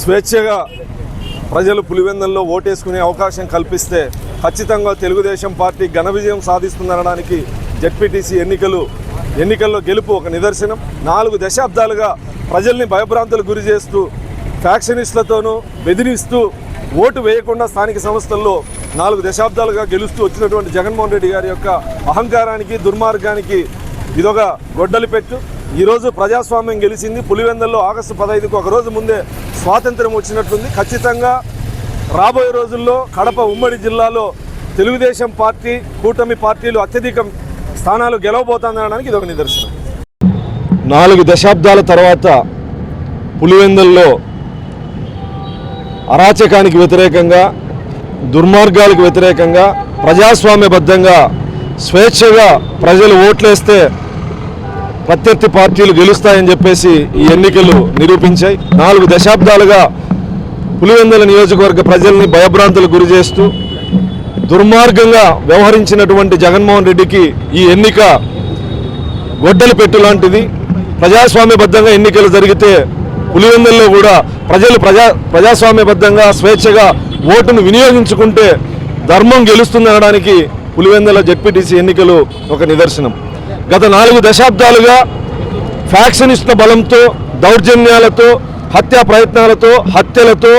స్వేచ్ఛగా ప్రజలు పులివెందుల్లో ఓటేసుకునే అవకాశం కల్పిస్తే ఖచ్చితంగా తెలుగుదేశం పార్టీ ఘన విజయం సాధిస్తుందనడానికి జడ్పీటీసీ ఎన్నికలు ఎన్నికల్లో గెలుపు ఒక నిదర్శనం. నాలుగు దశాబ్దాలుగా ప్రజల్ని భయభ్రాంతులకు గురి చేస్తూ ఫ్యాక్షనిస్టులతోనూ బెదిరిస్తూ ఓటు వేయకుండా స్థానిక సంస్థల్లో నాలుగు దశాబ్దాలుగా గెలుస్తూ వచ్చినటువంటి జగన్మోహన్ రెడ్డి గారి యొక్క అహంకారానికి దుర్మార్గానికి ఇదొక గొడ్డలి పెట్టు. ఈరోజు ప్రజాస్వామ్యం గెలిచింది. పులివెందల్లో ఆగస్టు పదహైదుకు ఒక రోజు ముందే స్వాతంత్రం వచ్చినట్టుంది ఖచ్చితంగా రాబోయే రోజుల్లో కడప ఉమ్మడి జిల్లాలో తెలుగుదేశం పార్టీ కూటమి పార్టీలు అత్యధిక స్థానాలు గెలవబోతుందనడానికి ఇది ఒక నిదర్శనం. నాలుగు దశాబ్దాల తర్వాత పులివెందుల్లో అరాచకానికి వ్యతిరేకంగా దుర్మార్గాలకు వ్యతిరేకంగా ప్రజాస్వామ్యబద్ధంగా స్వేచ్ఛగా ప్రజలు ఓట్లేస్తే ప్రత్యర్థి పార్టీలు గెలుస్తాయని చెప్పేసి ఈ ఎన్నికలు నిరూపించాయి. నాలుగు దశాబ్దాలుగా పులివెందుల నియోజకవర్గ ప్రజల్ని భయభ్రాంతులకు గురి చేస్తూ దుర్మార్గంగా వ్యవహరించినటువంటి జగన్మోహన్ రెడ్డికి ఈ ఎన్నిక గొడ్డలి పెట్టు లాంటిది. ప్రజాస్వామ్యబద్ధంగా ఎన్నికలు జరిగితే పులివెందుల్లో కూడా ప్రజలు ప్రజా ప్రజాస్వామ్యబద్ధంగా స్వేచ్ఛగా ఓటును వినియోగించుకుంటే ధర్మం గెలుస్తుందనడానికి పులివెందుల జడ్పీటీసీ ఎన్నికలు ఒక నిదర్శనం. గత నాలుగు దశాబ్దాలుగా ఫ్యాక్షనిస్టుల బలంతో దౌర్జన్యాలతో హత్యా ప్రయత్నాలతో హత్యలతో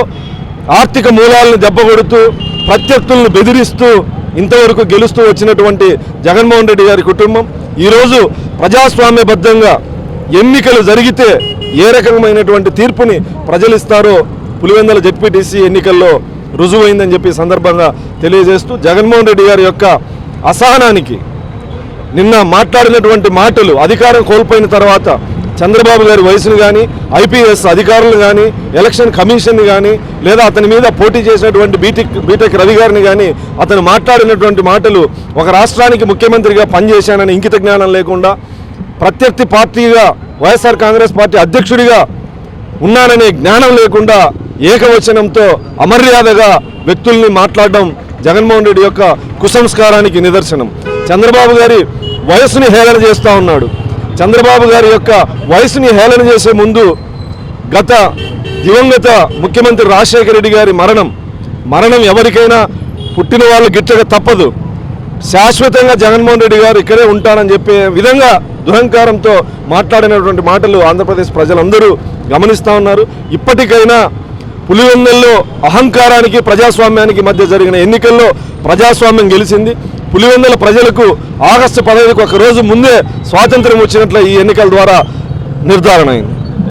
ఆర్థిక మూలాలను దెబ్బగొడుతూ ప్రత్యర్థులను బెదిరిస్తూ ఇంతవరకు గెలుస్తూ వచ్చినటువంటి జగన్మోహన్ రెడ్డి గారి కుటుంబం ఈరోజు ప్రజాస్వామ్యబద్ధంగా ఎన్నికలు జరిగితే ఏ రకమైనటువంటి తీర్పుని ప్రజలు ఇస్తారో పులివెందుల జడ్పీటీసీ ఎన్నికల్లో రుజువైందని చెప్పి సందర్భంగా తెలియజేస్తూ జగన్మోహన్ రెడ్డి గారి యొక్క అసహనానికి నిన్న మాట్లాడినటువంటి మాటలు అధికారం కోల్పోయిన తర్వాత చంద్రబాబు గారి వయసును కానీ ఐపీఎస్ అధికారులు కానీ ఎలక్షన్ కమిషన్ కానీ లేదా అతని మీద పోటీ చేసినటువంటి బీటెక్ బీటెక్ రవి గారిని కానీ అతను మాట్లాడినటువంటి మాటలు ఒక రాష్ట్రానికి ముఖ్యమంత్రిగా పనిచేశానని ఇంకిత జ్ఞానం లేకుండా ప్రత్యర్థి పార్టీగా వైఎస్ఆర్ కాంగ్రెస్ పార్టీ అధ్యక్షుడిగా ఉన్నాననే జ్ఞానం లేకుండా ఏకవచనంతో అమర్యాదగా వ్యక్తుల్ని మాట్లాడడం జగన్మోహన్ రెడ్డి యొక్క కుసంస్కారానికి నిదర్శనం. చంద్రబాబు గారి వయసుని హేళన చేస్తూ ఉన్నాడు. చంద్రబాబు గారి యొక్క వయసుని హేళన చేసే ముందు గత దివంగత ముఖ్యమంత్రి రాజశేఖర రెడ్డి గారి మరణం మరణం ఎవరికైనా పుట్టిన వాళ్ళు గిట్టక తప్పదు. శాశ్వతంగా జగన్మోహన్ రెడ్డి గారు ఇక్కడే ఉంటానని చెప్పే విధంగా దురహంకారంతో మాట్లాడినటువంటి మాటలు ఆంధ్రప్రదేశ్ ప్రజలందరూ గమనిస్తూ ఉన్నారు. ఇప్పటికైనా పులివెన్నెల్లో అహంకారానికి ప్రజాస్వామ్యానికి మధ్య జరిగిన ఎన్నికల్లో ప్రజాస్వామ్యం గెలిచింది. పులివెందుల ప్రజలకు ఆగస్టు పదహైదుకు ఒక రోజు ముందే స్వాతంత్రం వచ్చినట్లు ఈ ఎన్నికల ద్వారా నిర్ధారణ అయింది